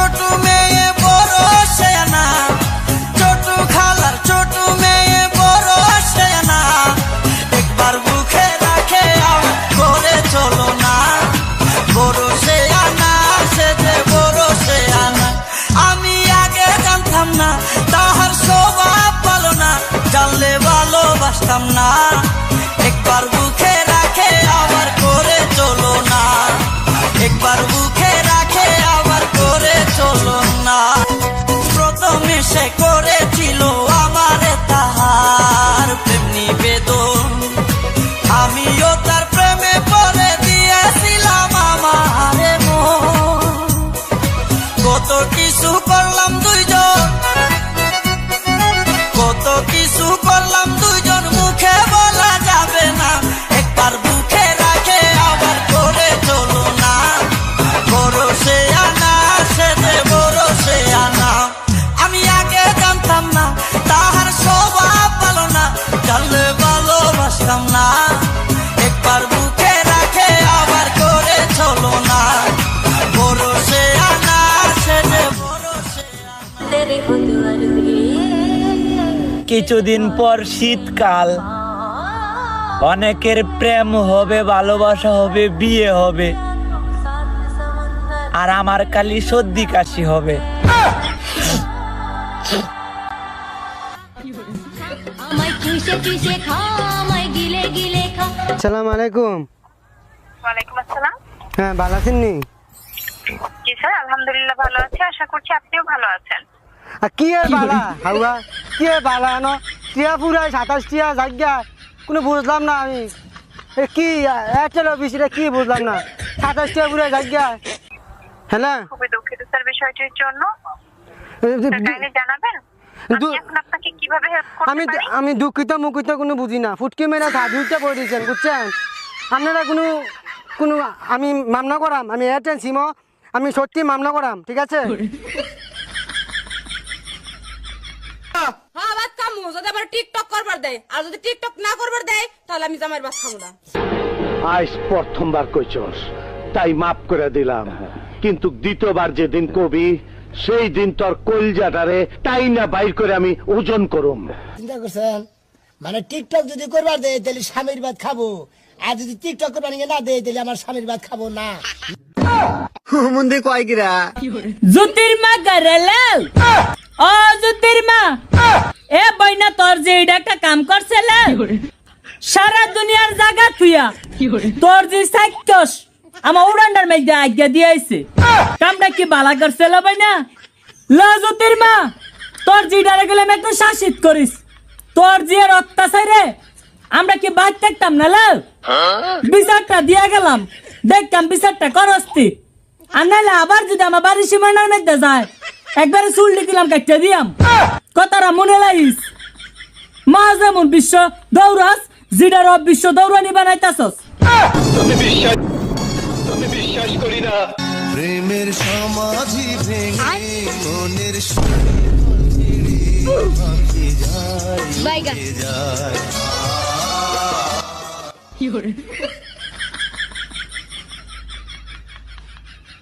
ছোট মেয়ে বড় সেনা ছোট খালার ছোট মেয়ে বড় সেনা একবার বুকে রাখে করে চলো না। বড় সে আনা সে যে বড় সে আনা আমি আগে জানতাম না, তাহার স্বভাব ভালো না। জানলে ভালোবাসতাম না। কিছুদিন পর শীতকাল। অনেকের প্রেম হবে ভালোবাসা হবে বিয়ে হবে। আর আমার খালি সর্দি কাশি হবে। সালাম আলাইকুম। ওয়ালাইকুম আসসালাম। হ্যাঁ ভালো আছেন নি? জি স্যার আলহামদুলিল্লাহ ভালো আছি। আশা করছি আপনিও ভালো আছেন। কি বালা? হাওয়া কি বালা ন? টিয়া পুরা সাতাশ টিয়া জায়গা কোনো বুঝলাম না আমি। কি এয়ারটেল অফিস এটা কি বুঝলাম না? সাতাশ টিয়া পুরা জায়গা হ্যাঁ খুবই দুঃখিত স্যার বিষয়টির জন্য। জানাবেন? আমি আমি দুঃখিত মুখিত কোনো বুঝি না। ফুটকি মেরে সাধুটা করে দিয়েছেন বুঝছেন আপনারা কোনো কোনো আমি মামলা করাম আমি এয়ারটেল সিমও আমি সত্যি মামলা করাম ঠিক আছে হ্যাঁ ভাত খামু যদি আবার টিকটক করবার দেয় আর যদি টিকটক না করবার দেয় তাহলে আমি জামাইয়ের ভাত খাব না। আজ প্রথমবার কইছস তাই মাফ করে দিলাম। কিন্তু দ্বিতীয়বার যেদিন কবি সেই দিন তোর কলজাটারে তাই না বাইর করে আমি ওজন করুম। চিন্তা করছেন? মানে টিকটক যদি করবার দেয় তাহলে স্বামীর ভাত খাব। আর যদি টিকটক করবার না দেয় তাহলে আমার স্বামীর ভাত খাব না। মন্দি কয় কিরা জ্যোতির্মা গরেলাল ও জ্যোতির্মা এ বইনা তোর যে এটা একটা কাম করছে সারা দুনিয়ার জায়গা থুইয়া। তোর যে সাইকস আমার উড়ান্ডার মধ্যে আজ্ঞা দিয়েছে কামটা কি বালা করছে লা বইনা? ল জ্যোতির্মা তোর যে ডারে গেলে আমি একটু শাসিত করিস। তোর যে আর অত্যাচারে আমরা কি বাদ থাকতাম না লাল বিচারটা দিয়া গেলাম। দেখতাম বিচারটা করস্তি। আর নাহলে আবার যদি আমার বাড়ির সীমানার মধ্যে যায় একবারে চুল লিখিলাম কাটতে দিয়াম। কথাটা মনে লাগিস? মা যেমন বিশ্ব দৌড়াস জিডার বিশ্ব দৌড়ানি বানাইতাছস। প্রেমের সমাধি ভেঙে মনের বাইগা। যায়।